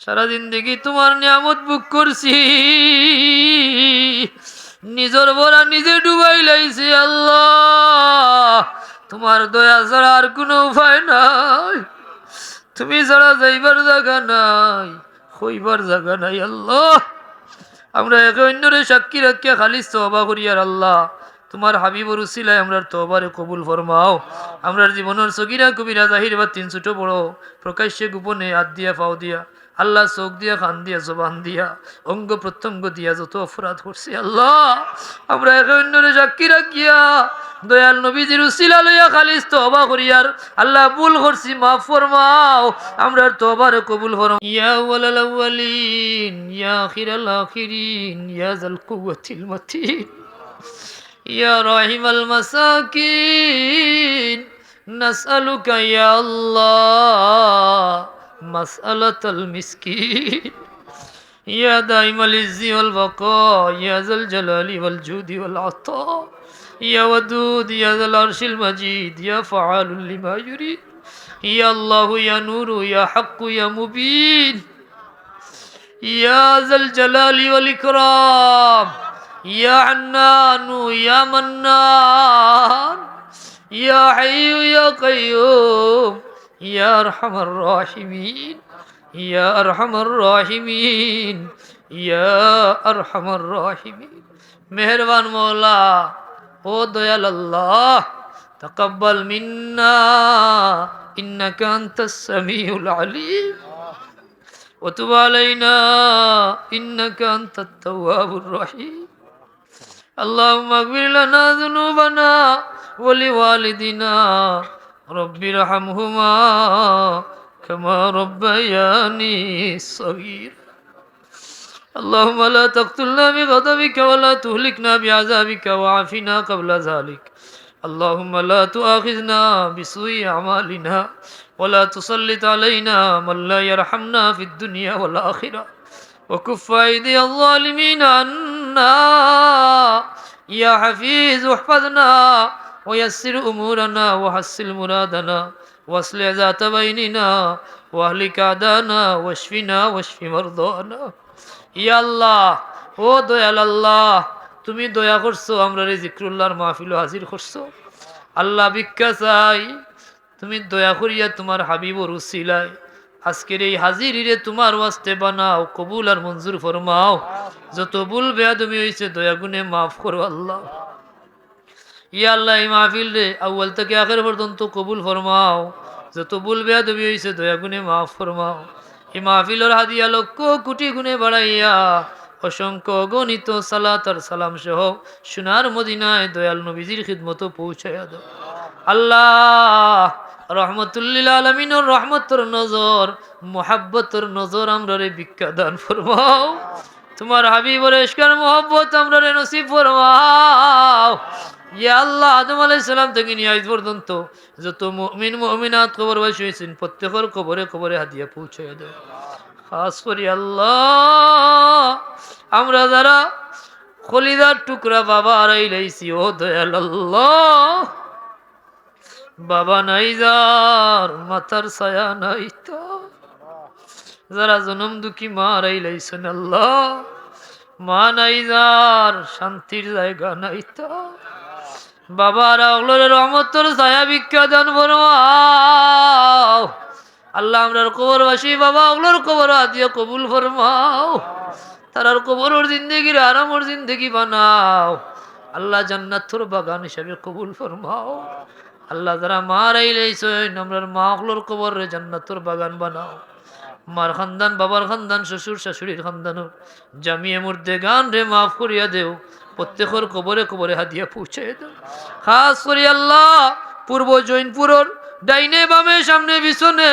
সারাদিন দেখি তোমার নিয়ামত বুক করছি। নিজের বরা নিজে ডুবাই লাইছি আল্লাহ। তোমার দয়া ছাড়া আর কোনো উপায় নাই। তুমি ছাড়া যাইবার জায়গা নাই, হইবার জায়গা নাই আল্লাহ। আমরা একে অন্যরে সাক্ষী রাখিয়া খালি তবা করি আর আল্লাহ। তোমার হাবিবর উসিলায় আমরার তবারে কবুল ফরমাও। আমরার জীবনের সগিরা কবিরা জাহির বা তিন ছোট বড় প্রকাশ্যে গোপনে হাত দিয়া পাও দিয়া আল্লাহ চোখ দিয়া কান দিয়া, জবান দিয়া, অঙ্গ প্রত্যঙ্গ দিয়া যত অপরাধ করছি, আল্লাহ, আমরা একে অন্যরে সাক্ষী রাখিয়া দয়াল নবীজির উসিলা লইয়া খালিস তবা করিয়ার আল্লাহ ভুল করছি, মাফ ফরমাও, আমরা তবার কবুল ফরম ইয়া ওয়ালাল আউয়ালিন, ইয়া আখিরাল আখিরিন, ইয়া জাল কুওয়াতিল মাতিন, ইয়া রাহিমাল মাসাকিন, নাসআলুকা ইয়া আল্লাহ। مسألة المسكين. يا دائم العز والبقاء يا ذا الجلال والجود والعطاء. يا ودود يا ذا العرش المجيد يا فعال لما يريد. يا الله يا نور يا حق يا مبين. يا ذا الجلال والإكرام. يا عنان يا منان. يا حي يا قيوم. يا أرحم الراحمين يا أرحم الراحمين يا أرحم الراحمين مهربان مولا ও দয়াল আল্লাহ تقبل منا إنك أنت السميع العليم وتب علينا إنك أنت التواب الرحيم اللهم اغفر لنا ذنوبنا ولوالدنا رب ارحمهما كما ربياني صغير اللهم لا تقتلنا بغضبك ولا تهلكنا بعذابك وعافنا قبل ذلك. اللهم لا تؤاخذنا بسوء أعمالنا ولا تسلط علينا من لا يرحمنا في الدنيا والآخرة. وكف أيدي الظالمين عنا. يا حفيظ احفظنا ওয়াসির উমুরানা ওয়াহাসিল মুরাদানা ওয়াসলে জাত বাইনিনা ওয়াহলিক আদানা ওয়াশফিনা ওয়াশফি মরদানা ইয়া আল্লাহ ও দয়াল আল্লাহ, তুমি দয়া করছ, আমরা জিক্রুল্লাহর মাহফিল হাজির করছ। আল্লাহ ভিক্ষা চাই, তুমি দয়া করিয়া তোমার হাবিব রুসিলাই আজকের এই হাজিরিরে তোমার ওয়াস্তে বানাও, কবুল আর মঞ্জুর ফরমাও। যত ভুল বেয়া তুমি হয়েছে দয়া গুণে মাফ করো আল্লাহ। ইয়া আল্লাহ, এই মাহফিল রে আউ্বাল থেকে আখের পর্যন্ত কবুল ফরমাও। যত ভুল বেয়াদবি হয়েছে দয়া গুনে মাফ ফরমাও। এই মাহফিলর হাদিয়া লক্ষ কোটি গুণে বাড়াইয়া, অসংখ্য গণিত সালাত আর সালাম সহ সোনার মদিনায় দয়াল নবীজির খিদমত পৌঁছাইয়া দাও। আল্লাহ, রহমতুল্লিল আলমিনর রহমতর নজর, মোহাব্বতর নজর আমরা রে ভিক্ষা দান ফরমাও। তোমার হাবিবর এসকার মোহাব্বত আমরা রে নসিব ফরমাও। আল্লাহ, আদম যত মুমিন, মুমিনাত হাদিয়া পৌঁছে করি আল্লাহ, আমরা যারা খলিদার টুকরা বাবা বাবা নাই মাথার ছায়া নাই তার। যারা জনম দুঃখী, মা আড়াই আল্লাহ। মা নাই যার, শান্তির জায়গা নাই তার। বাবার অগলের রহমতর ছায়া দান ফরমাও। আল্লাহ আমরার কবরবাসী, বাবা অগলোর কবর আদিয়া কবুল ফরমাও। তারার কবরের জিন্দগির আরামর জিন্দগি বানাও। আল্লাহ জান্নাতর বাগান হিসাবে কবুল ফরমাও। আল্লাহ যারা মার আইলাইছেন আমরার মা অগলোর কবর জান্নাতর বাগান বানাও। মার খানদান, বাবার খানদান, শ্বশুর শাশুড়ির খানদান জামিয়ে মুর্দে গান রে মাফ করিয়া দেও। প্রত্যেকের কবরে কবরে হাদিয়া পৌঁছে দেও। খাস করি আল্লাহ, পূর্ব জৈনপুরর ডাইনে বামে, সামনে পিছনে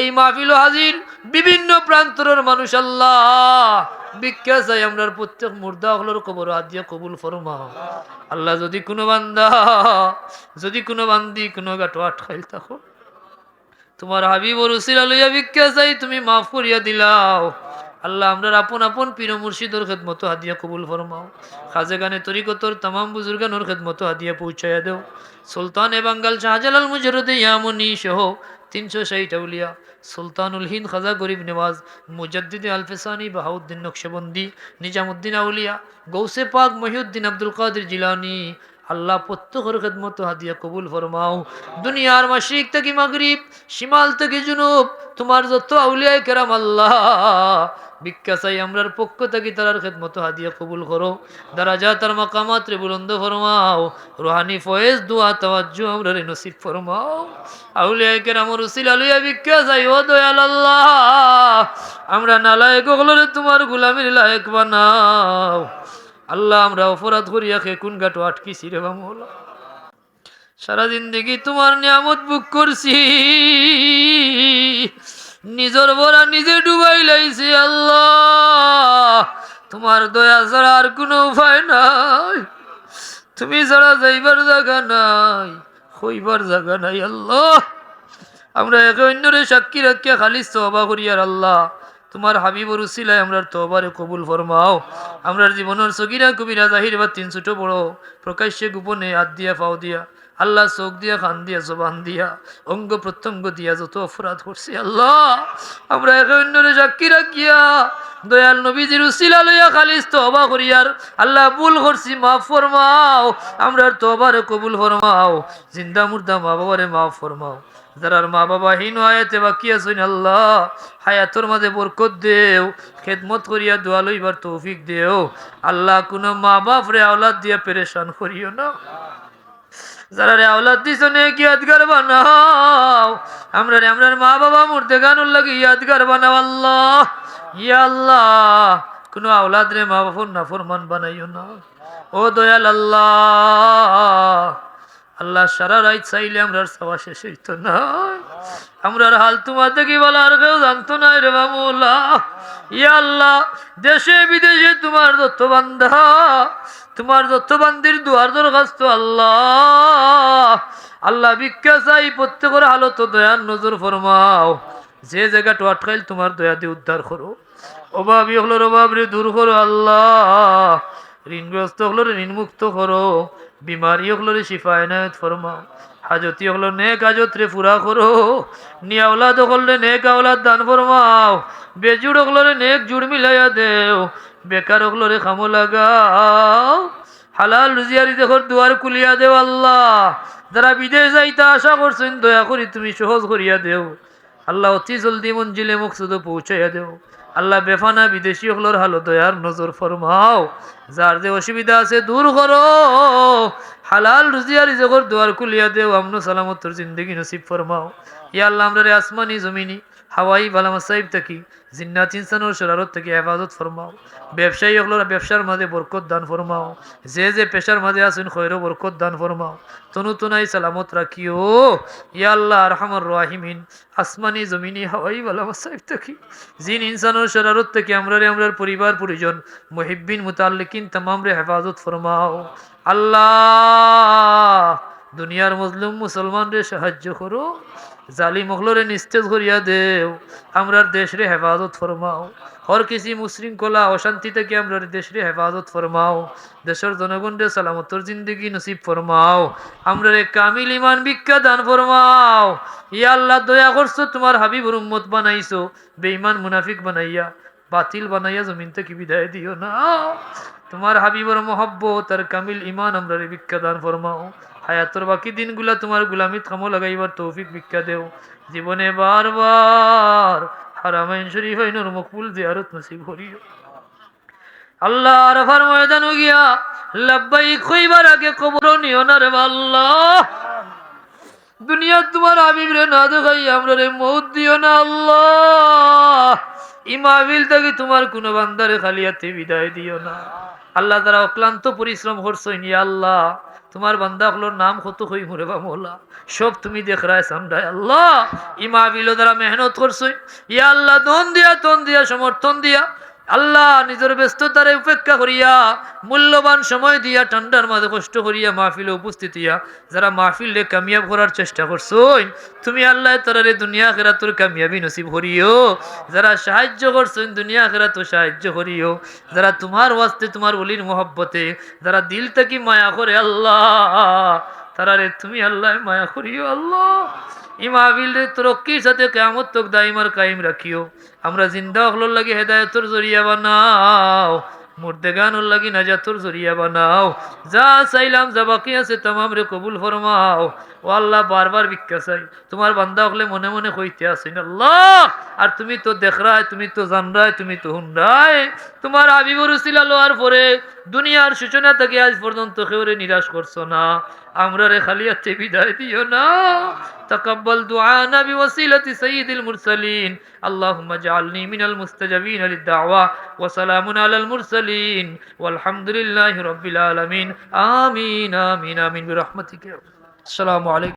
এই মাহফিল হাজির বিভিন্ন প্রান্তরের মানুষ আল্লাহ ভিক্ষা চাই আমরা প্রত্যেক মুর্দা হলোর কবর হাদিয়া কবুল ফরমা আল্লাহ যদি কোনো বান্দা, যদি কোনো বান্দি কোনো গাটো আটকাইল থাকো, তোমার হাবিব রসিলা লইয়া ভিক্ষা চাই তুমি মাফ করিয়া দিলাও। আল্লাহ আমরা আপন আপন পীর মুর্শিদর খেদমতো হাদিয়া কবুল ফরমাও। খাজে গানে তরিকতর তামাম বুজুর্গানোর খেদমতো হাদিয়া পৌঁছাইয়া দেও। সুলতান এ বাঙ্গাল শাহজালাল মুজরদে ইয়ামনি সহ তিনশো ষাট আউলিয়া। সুলতানুল হিন্দ খাজা গরিব নেওয়াজ, মুজাদ্দিদ আলফেসানি, বাহাউদ্দিন নকশবন্দি, নিজামুদ্দিন আউলিয়া, গৌসে পাক মহিউদ্দিন আব্দুল কাদের জিলানি। আল্লাহ প্রত্যেকের খেদমত হাদিয়া কবুল ফরমাও। দুনিয়ার মাসিক থেকে মাগরিব, শিমাল থেকে জুনুব, তোমার যত আউলিয়ায় কেরাম আল্লাহ। ভিক্ষা চাই আমরার পক্ষ থেকে, তারার খেদমত হাদিয়া কবুল করো। দারাজা তার মাকামাত রে বুলন্দ ফরমাও। রুহানি ফয়েজ, দোয়া, তাওয়াজ্জু আমরারে নসিব ফরমাও। আউলিয়ায় কেরাম রসিল আলুয়া ভিক্ষা চাই ও দয়াল আল্লাহ। আমরা নালায়ক হলরে তোমার গুলামির লায়ক বানাও। আল্লাহ, আমরা অপরাধ করিয়া খে কোন গাটো আটকিছি রে বামলা সারা জিন্দগি তোমার নিয়ামত বুক করছি। নিজের বরা নিজে ডুবাই লাইছি আল্লাহ। তোমার দয়া ছাড়া আর কোনো উপায় নাই। তুমি ছাড়া যাইবার জায়গা নাই, হইবার জায়গা নাই আল্লাহ। আমরা একে অন্যরে সাক্ষী রাখিয়া খালি তবা করিয়ার আল্লাহ। তোমার হাবিবর উসিলায় আমরার তবারে কবুল ফরমাও। আমরার জীবনের সগিরা কবিরা জাহির বা তিন ছোট বড় প্রকাশ্যে গোপনে হাত দিয়া পাও দিয়া আল্লাহ চোখ দিয়া খান দিয়া, জবান দিয়া, অঙ্গ প্রত্যঙ্গ দিয়া যত অপরাধ করছি, আল্লাহ, আমরা একে অন্যরে সাক্ষী রাখিয়া দয়াল নবীজির উসিলা লইয়া খালিস তবা করিয়ার আল্লাহ ভুল করছি, মাফ ফরমাও আমরার তবারে কবুল ফরমাও, জিন্দা মুর্দা মা বাবারে মাফ ফরমাও যারার মা বাবা হীন আয়াতে বাকি আছেন, আল্লাহ, হায়াতর মাঝে বরকত দেও, খেদমত করিয়া দোয়া লইবার তৌফিক দেও, আল্লাহ কোনো মা বাপ রে, আওলাদ দিয়া পেরেশান করিও না। যারা রে আওলাদ দিছো নে কি ইয়াদগার বানাও? আমরা রে আমরার মা বাবা মূর্তে গানুর লাগে ইয়াদগার বানাও, আল্লাহ। ইয়া আল্লাহ। কোনো আওলাদ রে মা বাপুর না ফরমান বানাইও না। ও দয়াল আল্লাহ। আল্লাহ সারা রাত চাইলে আমরা সবা শেষ হইতো না। আমরার হাল তোমার দেখি বলা আর কেউ জানতো না রে বাবুল্লা ইয়া আল্লাহ, দেশে বিদেশে তোমার দত্ত বান্ধা তোমার দত্ত বান্দির দুয়ার দরখাস্ত আল্লাহ। আল্লাহ ভিক্ষা চাই, প্রত্যেকের হালত দয়ার নজর ফরমাও। যে জায়গাটা আটকাইল তোমার দয়া দিয়ে উদ্ধার করো। অভাবী হলোর অভাব রে দূর করো আল্লাহ। ঋণগ্রস্ত হলো ঋণমুক্ত করো। বিমারি হলো শিফা এনায়ত ফরমাও হাজতি হলো নেক হাজত রে পুরা করো। নিয়া ওলাদ হলে নেক আওলাদ দান ফরমাও। বেজুড় হলো নেক জুড় মিলাইয়া দেও। বেকার হলো রে খামো লাগাও। হালাল রুজিয়ারি দেখর দুয়ার কুলিয়া দেও আল্লাহ। যারা বিদেশ যাইতা আশা করছেন, দয়া করি তুমি সহজ করিয়া দেও। আল্লাহ অতি জলদি মঞ্জিলে মকসুদ পৌঁছাইয়া দেও। আল্লাহ বেফানা বিদেশি হলোর হালো দয়ার নজর ফরমাও। যার যে অসুবিধা আছে দূর করো। হালাল রুজিয়ারি জগর দোয়ার কুলিয়া দেও, আমনো সালামতর জিন্দগি নসিব ফরমাও। ইয়া আল্লাহ আমরা আসমানি, জমিনি, হাওয়াই, বালামা সাহেব থাকি। জিন্নাত ইনসানোর শরারত থেকে হেফাজত ফরমাও। ব্যবসায়ী হলোর ব্যবসার মাঝে বরকত দান ফরমাও। যে যে পেশার মাঝে আছেন খৈর বরকত দান ফরমাও। তনু তুনাই সালামত রাখিও। ইয়া আল্লাহ রহমর রাহিমিন। আসমানি জমিনি হাওয়াই বালামা সাহিব থাকি। জিন ইনসানোর শরারত থেকে আমরা রে আমরার পরিবার, পরিজন, মুহিব্বিন, মুতাল্লিকিন, তামাম রে হেফাজত ফরমাও। আল্লাহ দুনিয়ার মজলুম মুসলমান রে সাহায্য করো জালি মহলরে নিস্তেজ করিয়া দেও, আমরার দেশ রে হেফাজত ফরমাও। হর কিছু মুশৃঙ্খলা, অশান্তি থেকে আমরার দেশ রে হেফাজত ফরমাও। দেশের জনগণ রে সালামতর জিন্দগি নসিব ফরমাও। আমরা রে কামিল ইমান ভিক্ষা দান ফরমাও। ইয়া আল্লাহ, দয়া করছ, তোমার হাবিবুর উম্মত বানাইছো, বেঈমান মুনাফিক বানাইয়া, বাতিল বানাইয়া জমিন থেকে বিদায় দিও না। তোমার হাবিবর মহব্বত আর কামিল ইমান আমরা ভিক্ষা দান ফরমাও। হায়াতর বাকি দিনগুলা তোমার গুলামিত কামো লাগাইবার তৌফিক ভিক্ষা দেও। জীবনে বারবার হারামাইন শরীফ আইনুর মকবুল জিয়ারত নসিব করিও। আল্লাহ আরফার গিয়া লাব্বাই আগে কবর নিও না রে আল্লাহ। দুনিয়া তোমার হাবিব রে না দেখাই, আমরা রে মৌত দিও না আল্লাহ। ইমাবিল থেকে তোমার কোনো বান্দারে খালিয়াতে বিদায় দিও না। আল্লাহ তারা অক্লান্ত পরিশ্রম করছই নি আল্লাহ। তোমার বান্দা হলোর নাম কত হই মরে বা মোলা। সব তুমি দেখ রায় সামডায় আল্লাহ। ইমা বিলো দ্বারা মেহনত করছই ইয়া আল্লাহ দন দিয়া তন দিয়া, সমর্থন দিয়া। আল্লাহ নিজের ব্যস্ততারে উপেক্ষা করিয়া, মূল্যবান সময় দিয়া ঠান্ডার মাঝে কষ্ট করিয়া মাহফিলে উপস্থিত হইয়া যারা মাহফিলে কামিয়াব করার চেষ্টা করছই, তুমি আল্লাহ তারারে দুনিয়া খেরা তোর কামিয়াবি নসিব করিও। যারা সাহায্য করছেন দুনিয়া খেরা তো সাহায্য করিও। যারা তোমার ওয়াস্তে, তোমার অলির মহব্বতে, যারা দিল থেকে মায়া করে আল্লাহ, তারারে তুমি আল্লাহ মায়া করিও আল্লাহ। ই মাহবিল রে তরক্কির সাথে কেমত তোক দাইমার কাইম রাখিও? আমরা জিন্দা হলোর লাগে হেদায়তর জরিয়া বানাও। মুর্দে মুর্দেগানুর লাগি নাজাতুর জরিয়া বানাও। যা চাইলাম যা বাকি আছে তামাম রে কবুল ফরমাও। ও আল্লাহ বারবার ভিক্ষা চাই তোমার বান্দা হলে মনে মনে কইতে আসেন আল্লাহ আর তুমি তো দেখরায় তুমি তো জানরায় তুমি তো হুনরায় তোমার আবিবর উসিলা লোয়ার পরে দুনিয়ার সূচনা থেকে আজ পর্যন্ত কেউরে নিরাশ করছো না আমরা রে খালি হাতে বিদায় দিও না تقبل دعانا بوسيلة سيد المرسلين اللهم اجعلني من المستجابين للدعوة وسلام على المرسلين والحمد لله رب العالمين آمين آمين آمين برحمتك আসসালামু আলাইকুম।